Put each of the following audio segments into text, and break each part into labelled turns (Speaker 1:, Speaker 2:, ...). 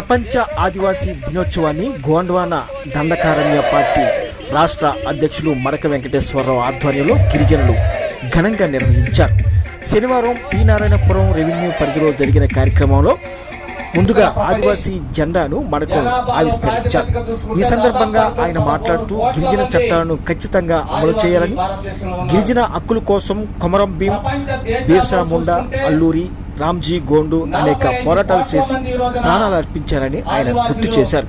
Speaker 1: ప్రపంచ ఆదివాసీ దినోత్సవాన్ని గోండ్వాన దండకారణ్య పార్టీ రాష్ట్ర అధ్యక్షులు మడక వెంకటేశ్వరరావు ఆధ్వర్యంలో గిరిజనులు ఘనంగా నిర్వహించారు. శనివారం పి నారాయణపురం రెవెన్యూ పరిధిలో జరిగిన కార్యక్రమంలో ముందుగా ఆదివాసీ జెండాను మడకం ఆవిష్కరించారు. ఈ సందర్భంగా ఆయన మాట్లాడుతూ గిరిజన చట్టాలను ఖచ్చితంగా అమలు చేయాలని గిరిజన హక్కుల కోసం కొమరం భీం బీర్సా ముండా అల్లూరి రామ్జీ గోండు అనేక పోరాటాలు చేసి ప్రాణాలు అర్పించారని ఆయన గుర్తు చేశారు.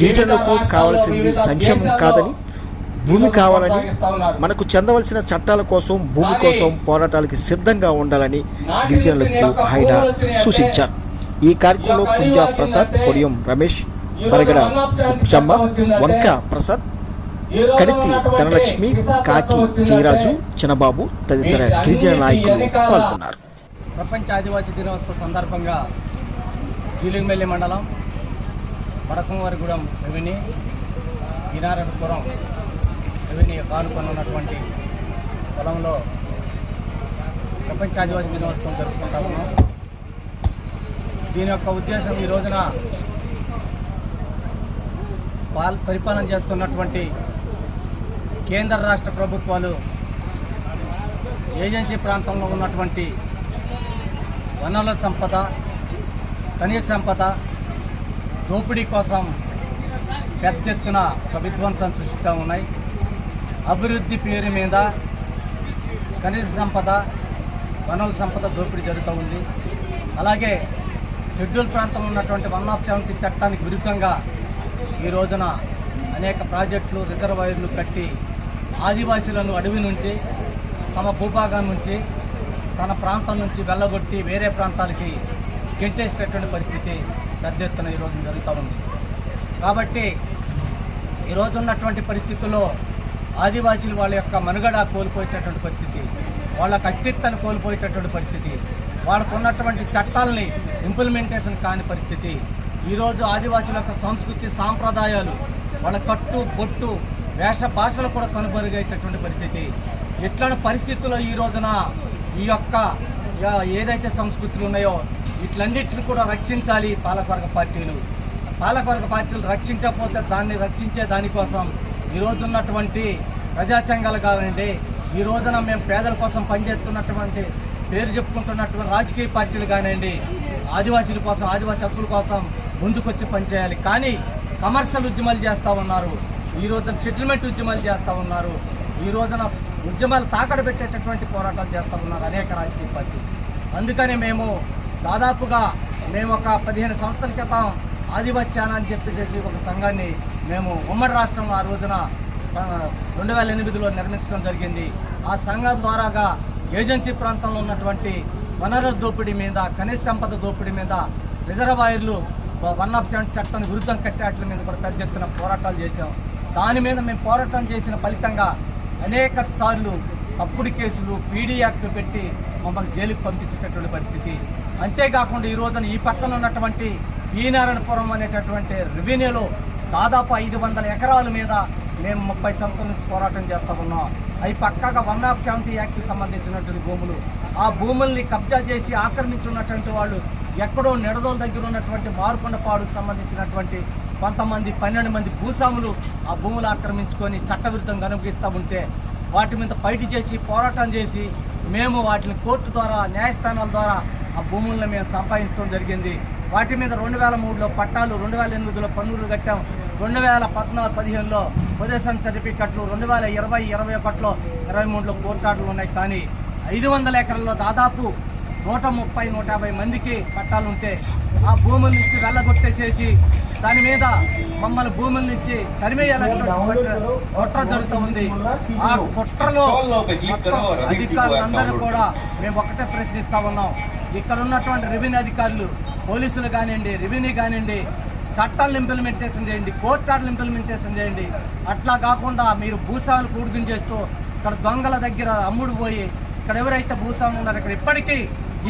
Speaker 1: గిరిజనులకు కావాల్సింది సంక్షేమం కాదని భూమి కావాలని మనకు చెందవలసిన చట్టాల కోసం భూమి కోసం పోరాటాలకి సిద్ధంగా ఉండాలని గిరిజనులకు ఆయన సూచించారు. ఈ కార్యక్రమంలో కుంజా ప్రసాద్ పొడియం రమేష్ బరగడ చమ్మ వంక ప్రసాద్ కడితి ధనలక్ష్మి కాకి జయరాజు చిన్నబాబు తదితర గిరిజన నాయకులు పాల్గొన్నారు.
Speaker 2: ప్రపంచ ఆదివాసీ దినోత్సవ సందర్భంగా జీలింగమెల్లి మండలం వడకంవారిగూడెం రెవెన్యూ ఈనారాయణపురం రెవెన్యూ కానుకొనున్నటువంటి పొలంలో ప్రపంచ ఆదివాసీ దినోత్సవం జరుపుకుంటా ఉన్నాం. దీని యొక్క ఉద్దేశం ఈ రోజున పాల్ పరిపాలన చేస్తున్నటువంటి కేంద్ర రాష్ట్ర ప్రభుత్వాలు ఏజెన్సీ ప్రాంతంలో ఉన్నటువంటి వనరుల సంపద ఖనిజ సంపద దోపిడీ కోసం పెద్ద ఎత్తున ఒక విధ్వంసం సృష్టిస్తూ ఉన్నాయి. అభివృద్ధి పేరు మీద ఖనిజ సంపద వనరుల సంపద దోపిడీ జరుగుతూ ఉంది. అలాగే షెడ్యూల్ ప్రాంతంలో ఉన్నటువంటి వన్ ఆఫ్ సెవెంటీ చట్టానికి విరుద్ధంగా ఈ రోజున అనేక ప్రాజెక్టులు రిజర్వాయర్లు కట్టి ఆదివాసీలను అడవి నుంచి తమ భూభాగం నుంచి తన ప్రాంతం నుంచి వెళ్ళగొట్టి వేరే ప్రాంతాలకి గెంటేసేటటువంటి పరిస్థితి పెద్ద ఎత్తున ఈరోజు జరుగుతూ ఉంది. కాబట్టి ఈరోజు ఉన్నటువంటి పరిస్థితుల్లో ఆదివాసీలు వాళ్ళ యొక్క మనుగడ కోల్పోయేటటువంటి పరిస్థితి వాళ్ళ అస్తిత్వాన్ని కోల్పోయేటటువంటి పరిస్థితి వాళ్ళకు ఉన్నటువంటి చట్టాలని ఇంప్లిమెంటేషన్ కాని పరిస్థితి ఈరోజు ఆదివాసుల యొక్క సంస్కృతి సాంప్రదాయాలు వాళ్ళ కట్టు బొట్టు వేష భాషలు కూడా కనుమరుగేటటువంటి పరిస్థితి. ఇట్లాంటి పరిస్థితుల్లో ఈ రోజున ఈ యొక్క ఏదైతే సంస్కృతులు ఉన్నాయో వీటిలన్నిటిని కూడా రక్షించాలి పాలకవర్గ పార్టీలు. పాలకవర్గ పార్టీలు రక్షించకపోతే దాన్ని రక్షించే దానికోసం ఈరోజు ఉన్నటువంటి ప్రజా సంఘాలు కానివ్వండి ఈ రోజున మేము పేదల కోసం పనిచేస్తున్నటువంటి పేరు చెప్పుకుంటున్నటువంటి రాజకీయ పార్టీలు కానివ్వండి ఆదివాసీల కోసం ఆదివాసీ హక్కుల కోసం ముందుకొచ్చి పనిచేయాలి. కానీ కమర్షియల్ ఉద్యమాలు చేస్తూ ఉన్నారు. ఈ రోజున సెటిల్మెంట్ ఉద్యమాలు చేస్తూ ఉన్నారు. ఈ రోజున ఉద్యమాలు తాకడ పెట్టేటటువంటి పోరాటాలు చేస్తూ ఉన్నారు అనేక రాజకీయ పార్టీలు. అందుకని మేము దాదాపుగా మేము ఒక పదిహేను సంవత్సరాల క్రితం ఆదివాస్యాన సేన అని చెప్పేసి ఒక సంఘాన్ని మేము ఉమ్మడి రాష్ట్రంలో ఆ రోజున రెండు వేల ఎనిమిదిలో నిర్మించడం జరిగింది. ఆ సంఘం ద్వారాగా ఏజెన్సీ ప్రాంతంలో ఉన్నటువంటి వనరుల దోపిడీ మీద ఖనిజ సంపద దోపిడీ మీద రిజర్వాయర్లు వన్ ఆఫ్ సెవెంటీ చట్టాన్ని విరుద్ధం కట్టేట్ల మీద కూడా పెద్ద ఎత్తున పోరాటాలు చేశాం. దాని మీద మేము పోరాటం చేసిన ఫలితంగా అనేక సార్లు తప్పుడు కేసులు పీడీ యాక్ట్ పెట్టి మమ్మల్ని జైలుకి పంపించేటటువంటి పరిస్థితి. అంతేకాకుండా ఈ రోజున ఈ పక్కన ఉన్నటువంటి ఈనారాయణపురం అనేటటువంటి రెవెన్యూలో దాదాపు ఐదు వందల ఎకరాల మీద మేము ముప్పై సంవత్సరాల నుంచి పోరాటం చేస్తూ ఉన్నాం. అవి పక్కాగా వన్ ఆఫ్ సెవెంటీ యాక్ట్కి సంబంధించినటువంటి భూములు. ఆ భూముల్ని కబ్జా చేసి ఆక్రమించున్నటువంటి వాళ్ళు ఎక్కడో నిడదోల దగ్గర ఉన్నటువంటి మారుకొండపాడుకు సంబంధించినటువంటి కొంతమంది పన్నెండు మంది భూస్వాములు ఆ భూములు ఆక్రమించుకొని చట్టవిరుద్ధంగా అనుభవిస్తూ ఉంటే వాటి మీద పైటి చేసి పోరాటం చేసి మేము వాటిని కోర్టు ద్వారా న్యాయస్థానాల ద్వారా ఆ భూములను మేము సంపాదించడం జరిగింది. వాటి మీద రెండు వేల మూడులో పట్టాలు రెండు వేల ఎనిమిదిలో పన్నులు కట్టాం. రెండు వేల పద్నాలుగు పదిహేనులో పొజిషన్ సర్టిఫికెట్లు రెండు వేల ఇరవై ఇరవై ఒకటిలో ఇరవై మూడులో కోర్టు ఆర్డర్లు ఉన్నాయి. కానీ ఐదు వందల ఎకరాల్లో దాదాపు నూట ముప్పై నూట యాభై మందికి పట్టాలు ఉంటే ఆ భూముల నుంచి వెళ్ళగొట్టేసేసి దాని మీద మమ్మల్ని భూముల నుంచి తరిమేయాలన్నటువంటి కుట్ర జరుగుతూ ఉంది. ఆ కుట్రలో మొత్తం అధికారులందరూ కూడా మేము ఒకటే ప్రశ్నిస్తా ఉన్నాం. ఇక్కడ ఉన్నటువంటి రెవెన్యూ అధికారులు పోలీసులు కానివ్వండి రెవెన్యూ కానివ్వండి చట్టాలను ఇంప్లిమెంటేషన్ చేయండి కోర్టు ఆర్డర్లు ఇంప్లిమెంటేషన్ చేయండి. అట్లా కాకుండా మీరు భూస్వాములు కూడుకుని చేస్తూ ఇక్కడ దొంగల దగ్గర అమ్ముడు పోయి ఇక్కడ ఎవరైతే భూస్వాములు ఉన్నారో ఇక్కడ ఇప్పటికీ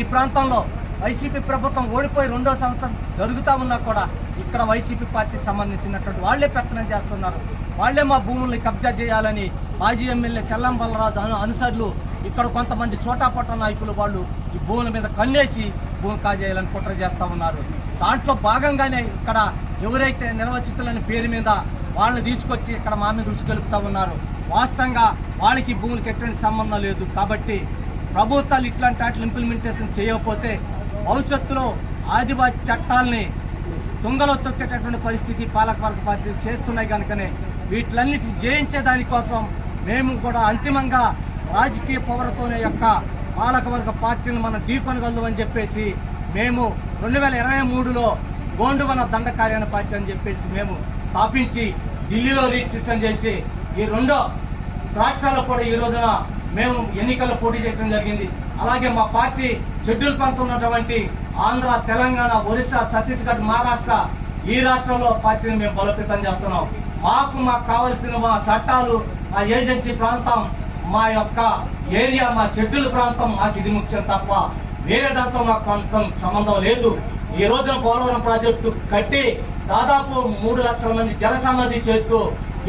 Speaker 2: ఈ ప్రాంతంలో వైసీపీ ప్రభుత్వం ఓడిపోయి రెండో సంవత్సరం జరుగుతూ ఉన్నా కూడా ఇక్కడ వైసీపీ పార్టీకి సంబంధించినటువంటి వాళ్ళే పెత్తనం చేస్తున్నారు. వాళ్ళే మా భూముల్ని కబ్జా చేయాలని మాజీ ఎమ్మెల్యే తెల్లం బలరాజు అనుసరులు ఇక్కడ కొంతమంది చోటాపట్ట నాయకులు వాళ్ళు ఈ భూముల మీద కన్నేసి భూమి కాజేయాలని కుట్ర చేస్తూ ఉన్నారు. దాంట్లో భాగంగానే ఇక్కడ ఎవరైతే నిర్వచితులని పేరు మీద వాళ్ళని తీసుకొచ్చి ఇక్కడ మా మీద రుచి ఉన్నారు. వాస్తవంగా వాళ్ళకి భూములకి ఎటువంటి సంబంధం లేదు. కాబట్టి ప్రభుత్వాలు ఇట్లాంటి వాటిని ఇంప్లిమెంటేషన్ చేయకపోతే భవిష్యత్తులో ఆదివాసి చట్టాలని తుంగలో తొక్కేటటువంటి పరిస్థితి పాలకవర్గ పార్టీలు చేస్తున్నాయి కనుకనే వీటిలన్నిటిని జయించే దానికోసం మేము కూడా అంతిమంగా రాజకీయ పవర్తోనే యొక్క పాలకవర్గ పార్టీని మనం ఢీకొనగలదు అని చెప్పేసి మేము రెండు వేల ఇరవై మూడులో గోండువన దండకార్యాన పార్టీ అని చెప్పేసి మేము స్థాపించి ఢిల్లీలో రిజిస్ట్రేషన్ చేసి ఈ రెండో రాష్ట్రాల్లో కూడా ఈ రోజున మేము ఎన్నికల్లో పోటీ చేయడం జరిగింది. అలాగే మా పార్టీ షెడ్యూల్ ప్రాంతం ఉన్నటువంటి ఆంధ్ర తెలంగాణ ఒరిస్సా ఛత్తీస్గఢ్ మహారాష్ట్ర ఈ రాష్ట్రంలో పార్టీని మేము బలోపేతం చేస్తున్నాం. మాకు మాకు కావలసిన మా చట్టాలు మా ఏజెన్సీ ప్రాంతం మా యొక్క ఏరియా మా షెడ్యూల్ ప్రాంతం మాకు ఇది ముఖ్యం తప్ప వేరే దాంతో మాకు ప్రాంతం సంబంధం లేదు. ఈ రోజున పోలవరం ప్రాజెక్టు కట్టి దాదాపు మూడు లక్షల మంది జల సమాధి చేస్తూ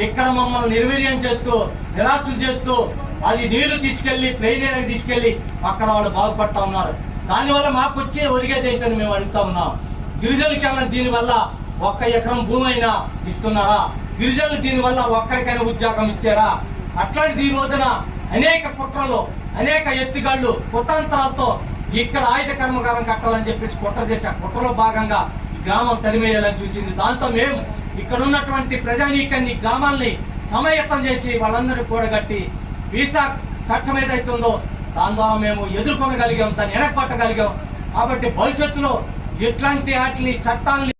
Speaker 2: ఇక్కడ మమ్మల్ని నిర్వీర్యం చేస్తూ నిరాశలు చేస్తూ అది నీళ్ళు తీసుకెళ్ళి ప్లెయిన్ ఏరియాకి తీసుకెళ్ళి అక్కడ వాళ్ళు బాగుపడతా ఉన్నారు. దానివల్ల మాకు వచ్చే ఒరిగేది ఏంటని మేము అడుగుతా ఉన్నాం. గిరిజనులకి ఏమైనా దీనివల్ల ఒక్క ఎకరం భూమి అయినా ఇస్తున్నారా? గిరిజనులు దీనివల్ల ఒక్కడికైనా ఉద్యోగం ఇచ్చారా? అట్లాంటిది ఈ రోజున అనేక కుట్రలు అనేక ఎత్తుగాళ్ళు కుతాంతరాలతో ఇక్కడ ఆయుధ కర్మకారం కట్టాలని చెప్పేసి కుట్ర చేసి ఆ కుట్రలో భాగంగా ఈ గ్రామం తరిమేయాలని చూసింది. దాంతో మేము ఇక్కడ ఉన్నటువంటి ప్రజానీకాన్ని గ్రామాల్ని సమాయత్తం చేసి వాళ్ళందరూ కూడగట్టి వీసా చట్టం ఏదైతే ఉందో దాని ద్వారా మేము ఎదుర్కొనగలిగాం దాన్ని వెనక్పట్టగలిగాం కాబట్టి భవిష్యత్తులో ఇట్లాంటి వాటిని చట్టాలని